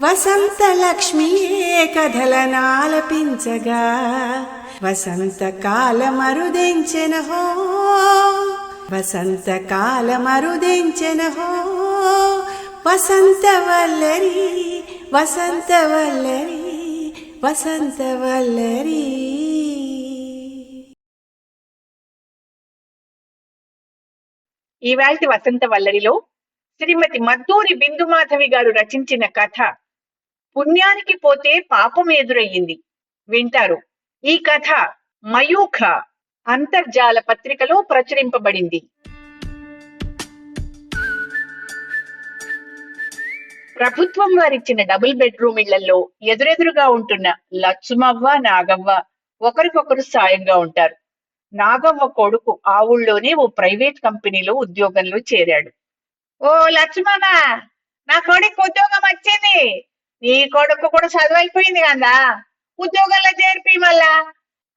వసంత లక్ష్మియే కథలనాలపించగా వసంతకాల మరుదెంచెన హో వసంతకాల మరుదెంచెన హో వసంతవల్లరి వసంతవల్లరి వసంతవల్లరి ఈవేళ వసంతవల్లరిలో శ్రీమతి మద్దూరి బిందుమాధవి గారు రచించిన కథ పుణ్యానికి పోతే పాపం ఎదురయ్యింది. వింటారు. ఈ కథ మయూఖ అంతర్జాల పత్రికలో ప్రచురింపబడింది. ప్రభుత్వం వారిచ్చిన డబుల్ బెడ్రూమ్ ఇళ్ళలో ఎదురెదురుగా ఉంటున్న లచ్చుమవ్వ నాగవ్వ ఒకరికొకరు సాయంగా ఉంటారు. నాగవ్వ కొడుకు ఆ ఊళ్ళోనే ఓ ప్రైవేట్ కంపెనీలో ఉద్యోగంలో చేరాడు. ఓ లక్ష్మణ నా కొడుకు ఉద్యోగం వచ్చింది. నీ కొడుకు కూడా చదువు అయిపోయింది కదా. ఉద్యోగంలో చేర్పి మళ్ళా.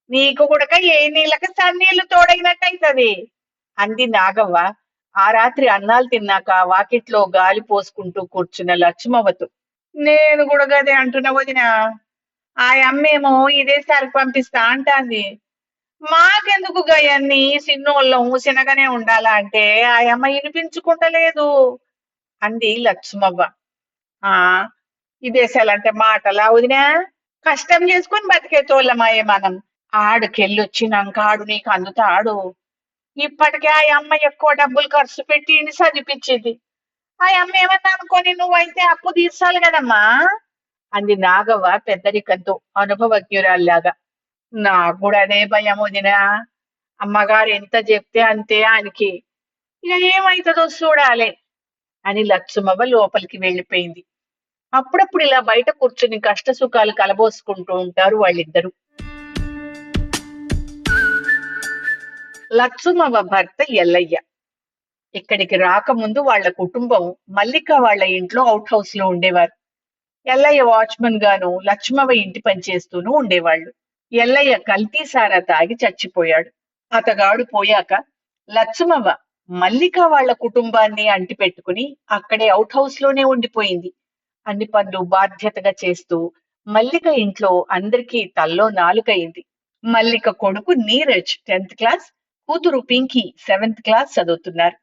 నీకు కూడా ఏ నీళ్ళకి సన్నీళ్ళు అవుతుంది అంది నాగవ్వ. ఆ రాత్రి అన్నాలు తిన్నాక వాకిట్లో గాలి పోసుకుంటూ కూర్చున్న లక్ష్మవతు నేను కూడా గదే అంటున్నా వదిన. ఆ అమ్మేమో ఇదే సారికి పంపిస్తా అంటాంది. మాకెందుకు గయన్ని? సిన్నోళ్ళం శనగనే ఉండాలా అంటే ఆ అమ్మ వినిపించుకుంటలేదు. అంది లక్ష్మవ్వ. ఆ ఈ దేశాలంటే మాటలా వదినా? కష్టం చేసుకుని బతికేతోళ్ళమాయే మనం? ఆడుకెళ్ళొచ్చినాక ఆడు నీకు అందుతాడు. ఇప్పటికే ఆ అమ్మ ఎక్కువ డబ్బులు ఖర్చు పెట్టి ఈయన్ని ఆ అమ్మ ఏమన్నా అనుకొని నువ్వైతే అప్పు తీర్చాలి కదమ్మా? అంది నాగవ్వ పెద్దరికంతో అనుభవజ్ఞురాల్లాగా. నాకు కూడా అదే భయం వదినా. అమ్మగారు ఎంత చెప్తే అంతే ఆయనకి. ఇక ఏమైతుందో చూడాలి అని లక్ష్మవ్వ లోపలికి వెళ్ళిపోయింది. అప్పుడప్పుడు ఇలా బయట కూర్చుని కష్ట సుఖాలు కలబోసుకుంటూ ఉంటారు వాళ్ళిద్దరు. లక్ష్మవ్వ భర్త ఎల్లయ్య. ఇక్కడికి రాకముందు వాళ్ళ కుటుంబం మల్లిక వాళ్ళ ఇంట్లో అవుట్ హౌస్లో ఉండేవారు. ఎల్లయ్య వాచ్మన్ గాను లక్ష్మవ ఇంటి పని చేస్తూనూ ఉండేవాళ్ళు. ఎల్లయ్య కల్తీ సారా తాగి చచ్చిపోయాడు. అతగాడు పోయాక లక్ష్మవ్వ మల్లిక వాళ్ళ కుటుంబాన్ని అంటి పెట్టుకుని అక్కడే అవుట్ హౌస్లోనే ఉండిపోయింది. అన్ని పనులు బాధ్యతగా చేస్తూ మల్లిక ఇంట్లో అందరికీ తల్లో నాలుకయింది మల్లిక కొడుకు నీరజ్ టెన్త్ క్లాస్ కూతురు పింకీ సెవెంత్ క్లాస్ చదువుతున్నారు.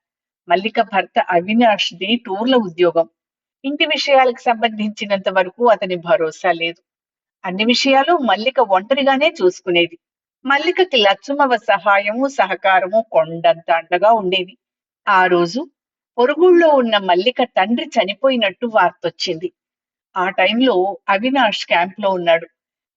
మల్లిక భర్త అవినాష్ ది టూర్ల ఉద్యోగం. ఇంటి విషయాలకు సంబంధించినంత వరకు అతని భరోసా లేదు. అన్ని విషయాలు మల్లిక ఒంటరిగానే చూసుకునేది. మల్లికకి లచ్చుమవ సహాయము సహకారము కొండంత అండగా ఉండేది. ఆ రోజు పొరుగుళ్ళో ఉన్న మల్లిక తండ్రి చనిపోయినట్టు వార్తొచ్చింది. ఆ టైంలో అవినాష్ క్యాంప్లో ఉన్నాడు.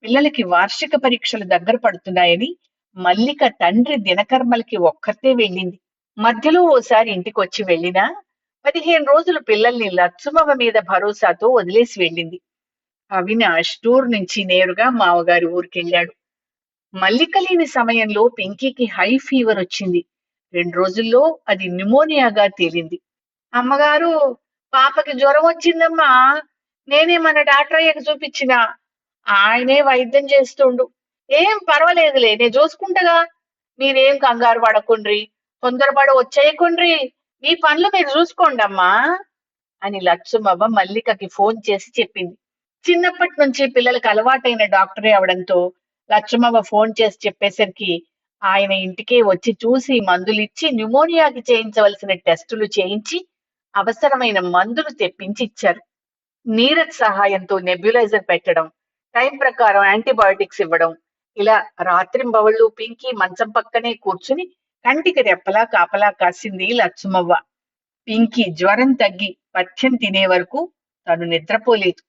పిల్లలకి వార్షిక పరీక్షలు దగ్గర పడుతున్నాయని మల్లిక తండ్రి దినకర్మలకి ఒక్కతే వెళ్ళింది. మధ్యలో ఓసారి ఇంటికి వచ్చి వెళ్ళినా పదిహేను రోజులు పిల్లల్ని లచ్చుమవ మీద భరోసాతో వదిలేసి వెళ్ళింది. అవినాష్ టూర్ నుంచి నేరుగా మావగారి ఊరికెళ్ళాడు. మల్లిక లేని సమయంలో పింకీకి హై ఫీవర్ వచ్చింది. రెండు రోజుల్లో అది న్యూమోనియాగా తేలింది. అమ్మగారు పాపకి జ్వరం వచ్చిందమ్మా. నేనే మన డాక్టర్ అయ్యకు చూపించిన. ఆయనే వైద్యం చేస్తుండు. ఏం పర్వాలేదులే నేను చూసుకుంటగా. మీరేం కంగారు పడకుండ్రి తొందరపడ వచ్చేయకుండ్రి. మీ పనులు మీరు చూసుకోండి అమ్మా అని లక్ష్మవ్వ మల్లికకి ఫోన్ చేసి చెప్పింది. చిన్నప్పటి నుంచి పిల్లలకు అలవాటైన డాక్టరే అవడంతో లక్ష్మవ్వ ఫోన్ చేసి చెప్పేసరికి ఆయన ఇంటికే వచ్చి చూసి మందులిచ్చి న్యూమోనియాకి చేయించవలసిన టెస్టులు చేయించి అవసరమైన మందులు తెప్పించి ఇచ్చారు. నీరజ్ సహాయంతో నెబ్యులైజర్ పెట్టడం టైం ప్రకారం యాంటీబయాటిక్స్ ఇవ్వడం ఇలా రాత్రింబవళ్ళు పింకి మంచం పక్కనే కూర్చుని కంటికి రెప్పలా కాపలా కాసింది లచ్చుమవ్వ. పింకి జ్వరం తగ్గి పథ్యం తినే వరకు తను నిద్రపోలేదు.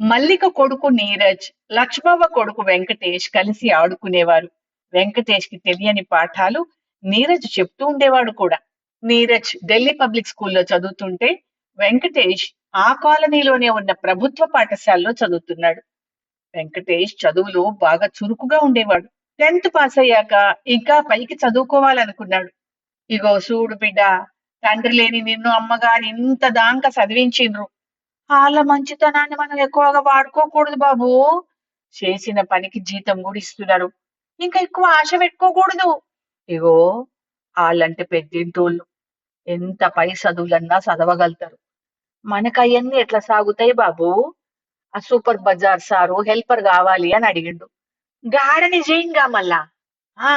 మల్లిక కొడుకు నీరజ్ లక్ష్మవ్వ కొడుకు వెంకటేష్ కలిసి ఆడుకునేవారు. వెంకటేష్కి తెలియని పాఠాలు నీరజ్ చెప్తూ ఉండేవాడు కూడా. నీరజ్ ఢిల్లీ పబ్లిక్ స్కూల్లో చదువుతుంటే వెంకటేష్ ఆ కాలనీలోనే ఉన్న ప్రభుత్వ పాఠశాలలో చదువుతున్నాడు. వెంకటేష్ చదువులో బాగా చురుకుగా ఉండేవాడు. టెన్త్ పాస్ అయ్యాక ఇంకా పైకి చదువుకోవాలనుకున్నాడు. ఇగో చూడు బిడ్డ తండ్రి లేని నిన్ను అమ్మగారు ఇంత దాంక చదివించిండ్రు. వాళ్ళ మంచితనాన్ని మనం ఎక్కువగా వాడుకోకూడదు బాబు. చేసిన పనికి జీతం కూడా ఇస్తున్నారు. ఇంకా ఎక్కువ ఆశ పెట్టుకోకూడదు. ఇగో వాళ్ళంటే పెద్దింటోళ్ళు. ఎంత పై చదువులన్నా చదవగలుగుతారు మనకు అవన్నీ ఎట్లా సాగుతాయి బాబు? ఆ సూపర్ బజార్ సారు హెల్పర్ కావాలి అని అడిగిండు. గాడని చేయంగా మళ్ళా? ఆ!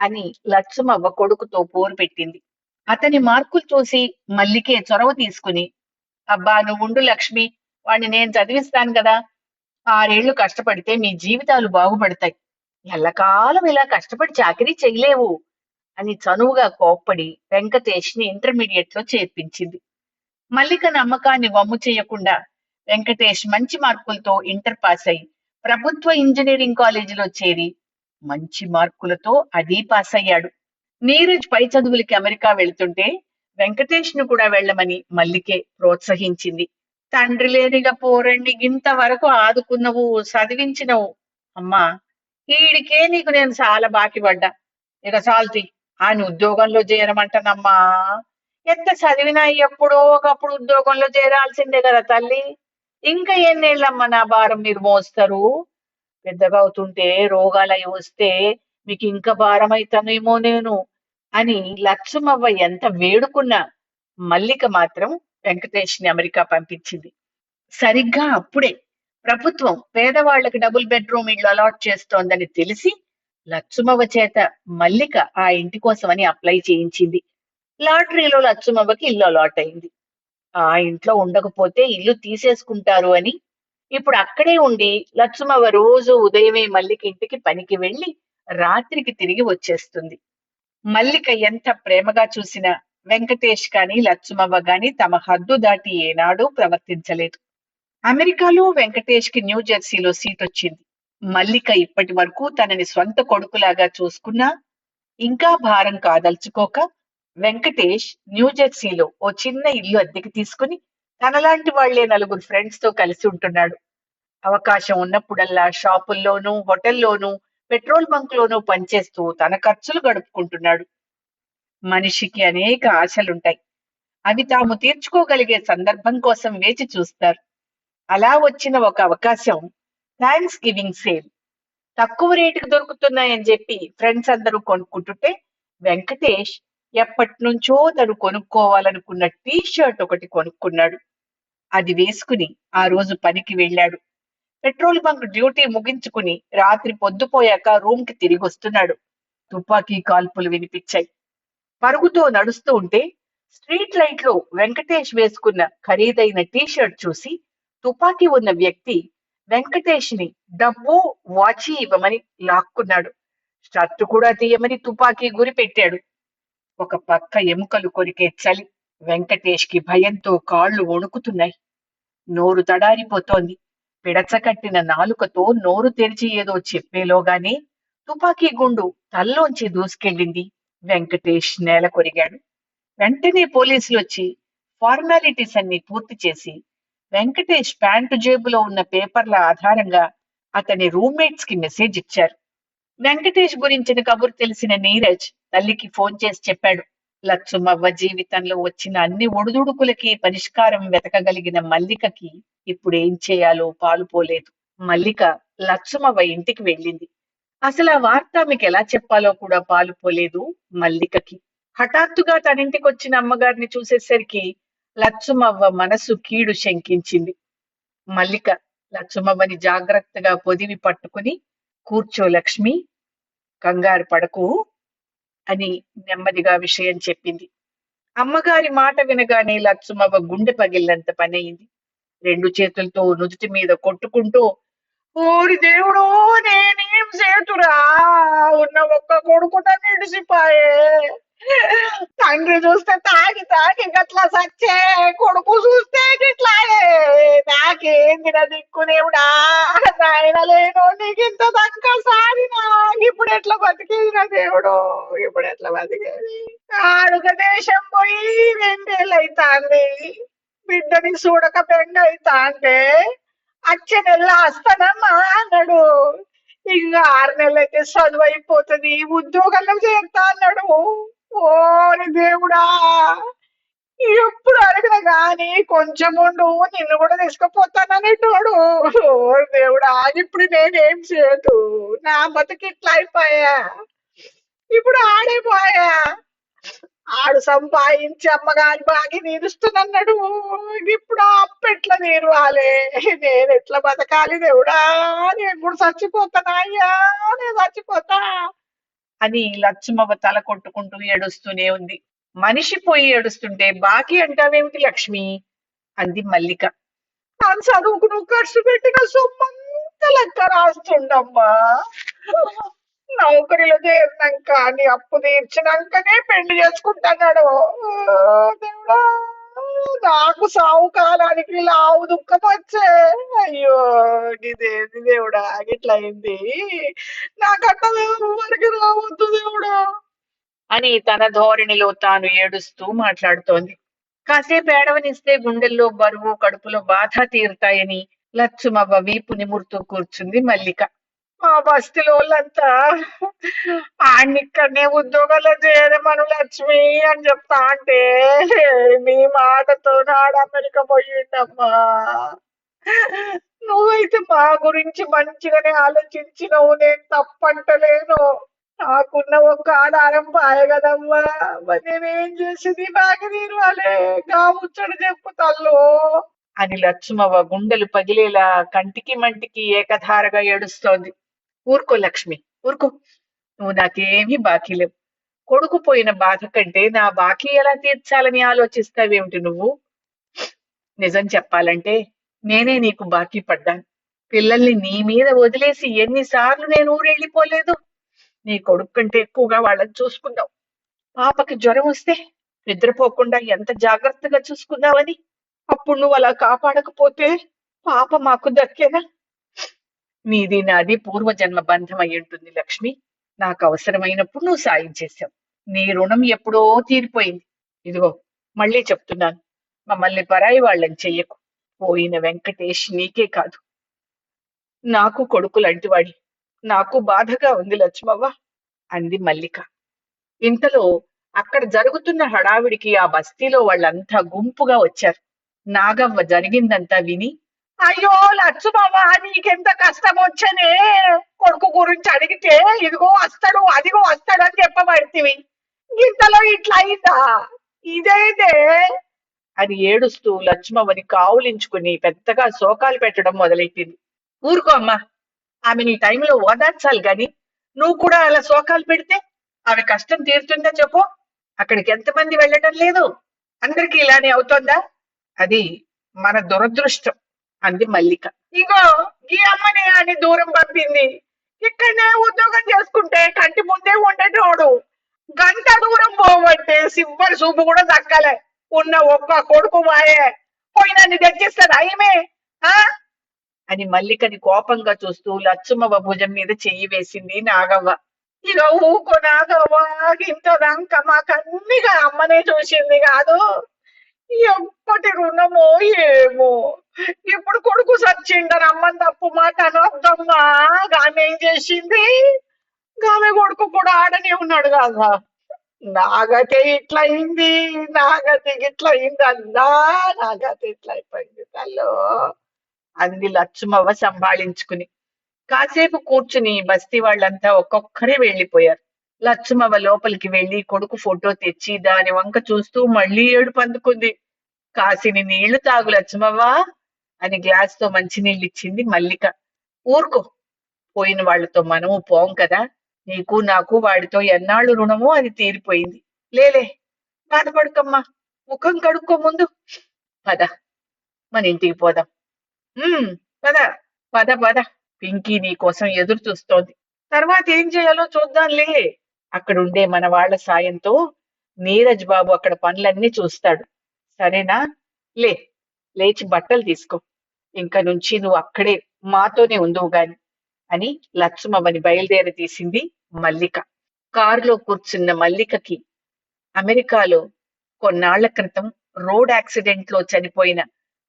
అని లక్ష్మవ్వ కొడుకుతో పోరు పెట్టింది. అతని మార్కులు చూసి మల్లికే చొరవ తీసుకుని అబ్బా నువ్వుండు లక్ష్మి వాడిని నేను చదివిస్తాను కదా. ఆరేళ్ళు కష్టపడితే మీ జీవితాలు బాగుపడతాయి. ఎల్లకాలం ఇలా కష్టపడి చాకరీ చేయలేవు అని చనువుగా కోప్పడి వెంకటేష్ని ఇంటర్మీడియట్లో చేర్పించింది. మల్లిక నమ్మకాన్ని వమ్ము చేయకుండా వెంకటేష్ మంచి మార్కులతో ఇంటర్ పాస్ అయి ప్రభుత్వ ఇంజనీరింగ్ కాలేజీలో చేరి మంచి మార్కులతో అది పాస్ అయ్యాడు. నీరజ్ పై చదువులకి అమెరికా వెళ్తుంటే వెంకటేష్ను కూడా వెళ్ళమని మల్లికే ప్రోత్సహించింది. తండ్రి లేనిగా పోరండి ఇంతవరకు ఆదుకున్నవు చదివించినవు. అమ్మా ఈడికే నీకు నేను చాలా బాకి పడ్డా. ఇక సాల్తి ఆయన ఉద్యోగంలో చేరమంటానమ్మా. ఎంత చదివినా ఎప్పుడో ఒకప్పుడు ఉద్యోగంలో చేరాల్సిందే కదా తల్లి. ఇంకా ఎన్నేళ్ళమ్మా నా భారం మీరు మోస్తారు? పెద్దగా అవుతుంటే రోగాలు అయి వస్తే మీకు ఇంకా భారం అవుతానేమో నేను అని లక్ష్మవ్వ ఎంత వేడుకున్నా మల్లిక మాత్రం వెంకటేష్ని అమెరికా పంపించింది. సరిగ్గా అప్పుడే ప్రభుత్వం పేదవాళ్ళకు డబుల్ బెడ్రూమ్ ఇళ్ళు అలాట్ చేస్తోందని తెలిసి లచ్చుమవ్వ చేత మల్లిక ఆ ఇంటి కోసమని అప్లై చేయించింది. లాటరీలో లచ్చుమవ్వకి ఇల్లు అలాట్ అయింది. ఆ ఇంట్లో ఉండకపోతే ఇల్లు తీసేసుకుంటారు అని ఇప్పుడు అక్కడే ఉండి లచ్చుమవ్వ రోజు ఉదయమే మల్లిక ఇంటికి పనికి వెళ్ళి రాత్రికి తిరిగి వచ్చేస్తుంది. మల్లిక ఎంత ప్రేమగా చూసినా వెంకటేష్ కాని లచ్చుమవ్వ గాని తమ హద్దు దాటి ఏనాడూ ప్రవర్తించలేదు. అమెరికాలో వెంకటేష్కి న్యూ జెర్సీలో సీట్ వచ్చింది మల్లిక ఇప్పటి వరకు తనని స్వంత కొడుకులాగా చూసుకున్నా ఇంకా భారం కాదల్చుకోక వెంకటేష్ న్యూ జెర్సీలో ఓ చిన్న ఇల్లు అద్దెకి తీసుకుని తనలాంటి వాళ్ళే నలుగురు ఫ్రెండ్స్తో కలిసి ఉంటున్నాడు. అవకాశం ఉన్నప్పుడల్లా షాపుల్లోనూ హోటల్లోనూ పెట్రోల్ బంక్ లోనూ పనిచేస్తూ తన ఖర్చులు గడుపుకుంటున్నాడు. మనిషికి అనేక ఆశలుంటాయి. అవి తాము తీర్చుకోగలిగే సందర్భం కోసం వేచి చూస్తారు. అలా వచ్చిన ఒక అవకాశం థ్యాంక్స్ గివింగ్ సేల్ తక్కువ రేటుకి దొరుకుతున్నాయని చెప్పి ఫ్రెండ్స్ అందరూ కొనుక్కుంటుంటే వెంకటేష్ ఎప్పటి నుంచో తను కొనుక్కోవాలనుకున్న టీ షర్ట్ ఒకటి కొనుక్కున్నాడు. అది వేసుకుని ఆ రోజు పనికి వెళ్ళాడు. పెట్రోల్ బంక్ డ్యూటీ ముగించుకుని రాత్రి పొద్దుపోయాక రూమ్కి తిరిగి వస్తున్నాడు. తుపాకీ కాల్పులు వినిపించాయి. పరుగుతో నడుస్తూ ఉంటే స్ట్రీట్ లైట్లో వెంకటేష్ వేసుకున్న ఖరీదైన టీ షర్ట్ చూసి తుపాకీ ఉన్న వ్యక్తి వెంకటేష్ని డబ్బు వాచి ఇవ్వమని లాక్కున్నాడు. షర్టు కూడా తీయమని తుపాకీ గురి పెట్టాడు. ఒక పక్క ఎముకలు కొరికే చలి వెంకటేష్కి భయంతో కాళ్ళు వణుకుతున్నాయి. నోరు తడారిపోతోంది. పిడచకట్టిన నాలుకతో నోరు తెరిచి ఏదో చెప్పేలోగానే తుపాకీ గుండు తల్లోంచి దూసుకెళ్ళింది. వెంకటేష్ నేల కొరిగాడు. వెంటనే పోలీసులు వచ్చి ఫార్మాలిటీస్ అన్ని పూర్తి చేసి వెంకటేష్ ప్యాంటు జేబులో ఉన్న పేపర్ల ఆధారంగా అతని రూమ్మేట్స్కి మెసేజ్ ఇచ్చారు. వెంకటేష్ గురించిన కబురు తెలిసిన నీరజ్ తల్లికి ఫోన్ చేసి చెప్పాడు. లక్ష్మవ్వ జీవితంలో వచ్చిన అన్ని ఒడిదుడుకులకి పరిష్కారం వెతకగలిగిన మల్లికకి ఇప్పుడు ఏం చేయాలో పాలుపోలేదు మల్లిక లక్ష్మవ్వ ఇంటికి వెళ్ళింది. అసలు ఆ వార్త మీకు ఎలా చెప్పాలో కూడా పాలుపోలేదు మల్లికకి. హఠాత్తుగా తనింటికి వచ్చిన అమ్మగారిని చూసేసరికి లచ్చుమవ్వ మనసు కీడు శంకించింది. మల్లిక లచ్చుమవ్వని జాగ్రత్తగా పొదివి పట్టుకుని కూర్చో లక్ష్మి కంగారు పడకు అని నెమ్మదిగా విషయం చెప్పింది. అమ్మగారి మాట వినగానే లచ్చుమవ్వ గుండె పగిలినంత పనయింది. రెండు చేతులతో నుదుటి మీద కొట్టుకుంటూ ఓరి దేవుడు నేనేం చేతురా? ఉన్న ఒక్క కొడుకుట నిడిసిపాయే ఇడిసిపాయే తండ్రి చూస్తే తాగి తాగి గట్లా సచ్చే కొడుకు చూస్తే గిట్లా నాకేంది నా దిక్కునేవుడా నాయన లేను నీకు ఇంత దక్క సారినా? ఇప్పుడు ఎట్లా బతికేదిరా దేవుడు? ఇప్పుడు ఎట్లా బతికేది? ఆడుగ దేశం పోయి రెండేళ్ళు అవుతాంది బిడ్డని చూడక బెంగ అవుతాంటే అచ్చే నెల వస్తానమ్మా అన్నాడు. ఇంకా ఆరు నెలలైతే చదువు అయిపోతుంది ఉద్యోగంలో చేరుతా అన్నాడు. ఓరి దేవుడా! ఎప్పుడు అడిగిన గాని కొంచెం ఉండు నిన్ను కూడా తీసుకుపోతాననేటోడు ఓ దేవుడా ఇప్పుడు నేనేం చేయదు. నా బతుకు ఇట్లా అయిపోయా. ఇప్పుడు ఆడైపోయా ఆడు సంపాదించి అమ్మగారి బాగి నీరుస్తున్నాడు ఇప్పుడు ఆ అప్పు ఎట్లా నీరువాలి నేను ఎట్లా బతకాలి దేవుడా? నేను కూడా చచ్చిపోతానా అయ్యా? నేను చచ్చిపోతా. అని లక్ష్మవ్వ తల కొట్టుకుంటూ ఏడుస్తూనే ఉంది. మనిషి పోయి ఏడుస్తుంటే బాకీ అంటావేమిటి లక్ష్మి? అంది మల్లిక. తాను చదువుకును ఖర్చు పెట్టిన సొమ్మంత లెక్క రాస్తుండమ్మా. నౌకరిలో చేరినాక నీ అప్పు తీర్చినాకనే పెళ్ళి చేసుకుంటున్నాడు. దేవుడా. నాకు సావు కాలానికి లావు దుఃఖం వచ్చే. అయ్యో ఇదేది దేవుడా ఇట్లా అయింది? నాకట్ట ఎవరికి రావద్దు దేవుడా. అని తన ధోరణిలో తాను ఏడుస్తూ మాట్లాడుతోంది. కాసేపు ఏడవనిస్తే గుండెల్లో బరువు కడుపులో బాధ తీరుతాయని లచ్చుమవ్వ వీపు నిమురుతూ కూర్చుంది మల్లిక. మా బస్తీలో వాళ్ళంతా ఆయన ఇక్కడనే ఉద్యోగాలు చేయడమను లక్ష్మి అని చెప్తా అంటే నీ మాటతో నాడు అమెరికా పోయిండమ్మా. నువ్వైతే మా గురించి మంచిగానే ఆలోచించినవు నేను తప్పంటలేను. నాకున్న ఒక్క ఆధారం పాయ కదమ్మా. మరి నేనేం చేసింది? బాగా తీరువాలే గా ముచ్చట చెప్పు తల్లు అని లక్ష్మవ్వ గుండెలు పగిలేలా కంటికి మంటికి ఏకధారగా ఏడుస్తోంది. ఊరుకో లక్ష్మి ఊరుకో. నువ్వు నాకేమీ బాకీ లేవు. కొడుకు పోయిన బాధ కంటే నా బాకీ ఎలా తీర్చాలని ఆలోచిస్తావేమిటి నువ్వు? నిజం చెప్పాలంటే నేనే నీకు బాకీ పడ్డాను. పిల్లల్ని నీ మీద వదిలేసి ఎన్నిసార్లు నేను ఊరెళ్ళిపోలేదు. నీ కొడుకు కంటే ఎక్కువగా వాళ్ళని చూసుకున్నావు. పాపకి జ్వరం వస్తే నిద్రపోకుండా ఎంత జాగ్రత్తగా చూసుకున్నావని? అప్పుడు నువ్వు అలా కాపాడకపోతే పాప మాకు దక్కేనా? నీది నాది పూర్వజన్మ బంధం అయి ఉంటుంది లక్ష్మి. నాకు అవసరమైనప్పుడు నువ్వు సాయం చేశావు. నీ రుణం ఎప్పుడో తీరిపోయింది. ఇదిగో మళ్ళీ చెప్తున్నాను. మమ్మల్ని పరాయి వాళ్ళని చెయ్యకు. పోయిన వెంకటేష్ నీకే కాదు. నాకు కొడుకు లాంటివాడి నాకు బాధగా ఉంది లక్ష్మవ్వ అంది మల్లిక. ఇంతలో అక్కడ జరుగుతున్న హడావిడికి ఆ బస్తీలో వాళ్ళంతా గుంపుగా వచ్చారు. నాగవ్వ జరిగిందంతా విని అయ్యో లక్ష్మవ్వ నీకెంత కష్టం వచ్చనే? కొడుకు గురించి అడిగితే ఇదిగో వస్తాడు అదిగో వస్తాడు అని చెప్పబడితివి. ఇంతలో ఇట్లా అయిందా? ఇదేదే? అని ఏడుస్తూ లక్ష్మవ్వని కావులించుకుని పెద్దగా శోకాలు పెట్టడం మొదలెట్టింది. ఊరుకో అమ్మా ఆమె నీ టైంలో ఓదార్చాలి గాని నువ్వు కూడా అలా శోకాలు పెడితే ఆమె కష్టం తీరుతుందా చెప్పు? అక్కడికి ఎంతమంది వెళ్ళటం లేదు? అందరికి ఇలానే అవుతోందా? అది మన దురదృష్టం. అంది మల్లిక. ఇగో ఈ అమ్మని అని దూరం పంపింది. ఇక్కడనే ఉద్యోగం చేసుకుంటే కంటి ముందే ఉండేటోడు. గంట దూరం పోవంటే సింబల్ సూపు కూడా దక్కలే ఉన్న ఒక్క కొడుకు మాయే. పోయినన్ని తెచ్చిస్తాడు అయిమే ఆ? అని మల్లికని కోపంగా చూస్తూ లచ్చుమవ్వ భుజం మీద చెయ్యి వేసింది నాగవ్వ. ఇక ఊకో నాగవ్వ ఇంత రంక మాకన్నిగా అమ్మనే చూసింది కాదు. ఎప్పటి రుణమో ఏమో? ఇప్పుడు కొడుకు సచ్చిండని అమ్మని తప్పు మాట అనొద్దమ్మా. ఆమె ఏం చేసింది? ఆమె కొడుకు కూడా ఆడనే ఉన్నాడు కదా? నాగతే ఇట్లా అయింది నాగతే ఇట్లా అయింది అందా నాగతే ఇట్లా అయిపోయింది తల్లో అంది లక్ష్మవ్వ సంభాళించుకుని. కాసేపు కూర్చుని బస్తీ వాళ్ళంతా ఒక్కొక్కరే వెళ్ళిపోయారు. లక్ష్మవ్వ లోపలికి వెళ్ళి కొడుకు ఫోటో తెచ్చి దాని వంక చూస్తూ మళ్ళీ ఏడుపు అందుకుంది. కాసిని నీళ్ళు తాగు లక్ష్మవ్వ. అని గ్లాస్తో మంచినీళ్ళు ఇచ్చింది మల్లిక. ఊరుకో పోయిన వాళ్ళతో మనము పోం కదా. నీకు నాకు వాడితో ఎన్నాళ్ళు రుణమో అది తీరిపోయింది. లేలే బాధపడుకమ్మా ముఖం కడుక్కో ముందు. పద మన ఇంటికి పోదాం. పద పద పద. పింకీ నీ కోసం ఎదురు చూస్తోంది. తర్వాత ఏం చేయాలో చూద్దాంలే. అక్కడ ఉండే మన వాళ్ళ సాయంతో నీరజ్ బాబు అక్కడ పనులన్నీ చూస్తాడు. సరేనా? లే లేచి బట్టలు తీసుకో. ఇంక నుంచి నువ్వు అక్కడే మాతోనే ఉందువు గాని అని లక్ష్మమ్మని బయలుదేరి తీసింది మల్లిక. కారులో కూర్చున్న మల్లికకి అమెరికాలో కొన్నాళ్ళ క్రితం రోడ్ యాక్సిడెంట్లో చనిపోయిన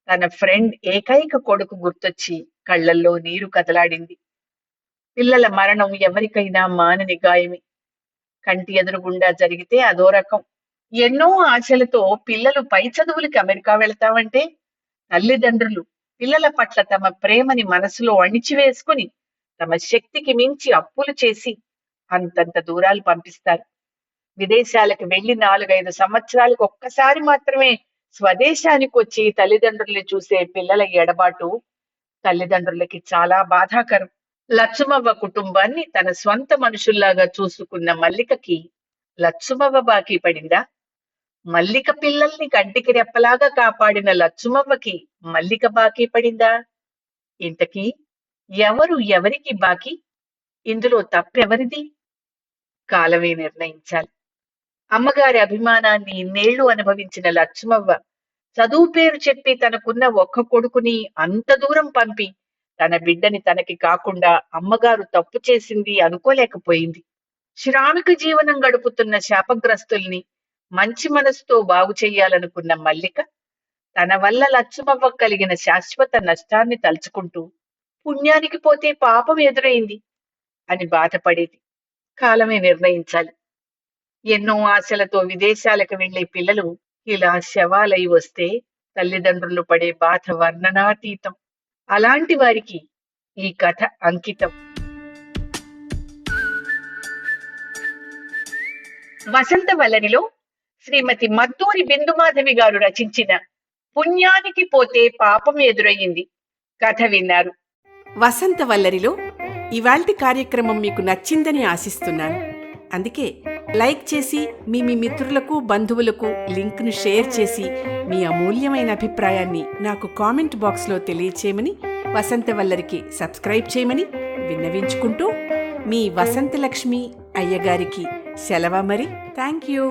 తన ఫ్రెండ్ ఏకైక కొడుకు గుర్తొచ్చి కళ్ళల్లో నీరు కదలాడింది. పిల్లల మరణం ఎవరికైనా మానని గాయమే. కంటి ఎదురుగుండా జరిగితే అదో రకం. ఎన్నో ఆశలతో పిల్లలు పై చదువులకి అమెరికా వెళ్తామంటే తల్లిదండ్రులు పిల్లల పట్ల తమ ప్రేమని మనసులో అణిచివేసుకుని తమ శక్తికి మించి అప్పులు చేసి అంతంత దూరాలు పంపిస్తారు. విదేశాలకు వెళ్ళి నాలుగైదు సంవత్సరాలకు ఒక్కసారి మాత్రమే స్వదేశానికి వచ్చి తల్లిదండ్రుల్ని చూసే పిల్లల ఎడబాటు తల్లిదండ్రులకి చాలా బాధాకరం. లచ్చుమవ్వ కుటుంబాన్ని తన స్వంత మనుషుల్లాగా చూసుకున్న మల్లికకి లచ్చుమవ్వ బాకీ పడిందా? మల్లిక పిల్లల్ని కంటికి రెప్పలాగా కాపాడిన లచ్చుమవ్వకి మల్లిక బాకీ పడిందా? ఇంతకీ ఎవరు ఎవరికి బాకీ? ఇందులో తప్పెవరిది? కాలమే నిర్ణయించాలి. అమ్మగారి అభిమానాన్ని ఇన్నేళ్ళు అనుభవించిన లక్ష్మవ్వ చదువు పేరు చెప్పి తనకున్న ఒక్క కొడుకుని అంత దూరం పంపి తన బిడ్డని తనకి కాకుండా అమ్మగారు తప్పు చేసింది అనుకోలేకపోయింది. శ్రామిక జీవనం గడుపుతున్న శాపగ్రస్తుల్ని మంచి మనసుతో బాగు చెయ్యాలనుకున్న మల్లిక తన వల్ల లక్ష్మవ్వ కలిగిన శాశ్వత నష్టాన్ని తలుచుకుంటూ పుణ్యానికి పోతే పాపం ఎదురైంది అని బాధపడేది. కాలమే నిర్ణయించాలి. ఎన్నో ఆశలతో విదేశాలకు వెళ్ళే పిల్లలు ఇలా శవాలై వస్తే తల్లిదండ్రులు పడే బాధ వర్ణనాతీతం. అలాంటి వారికి ఈ కథ అంకితం. వసంత వలనిలో శ్రీమతి మద్దూరి బిందుమాధవి గారు రచించిన పుణ్యానికి పోతే పాపం ఎదురయ్యింది. కథ విన్నారు. వసంత వల్లరిలో ఇవాల్టి కార్యక్రమం మీకు నచ్చిందని ఆశిస్తున్నాను. అందుకే లైక్ చేసి మీ మీ మిత్రులకు బంధువులకు లింక్ను షేర్ చేసి మీ అమూల్యమైన అభిప్రాయాన్ని నాకు కామెంట్ బాక్స్లో తెలియచేయమని వసంత వల్లరికి సబ్స్క్రైబ్ చేయమని విన్నవించుకుంటూ మీ వసంతలక్ష్మి అయ్యగారికి సెలవ మరి. Thank you.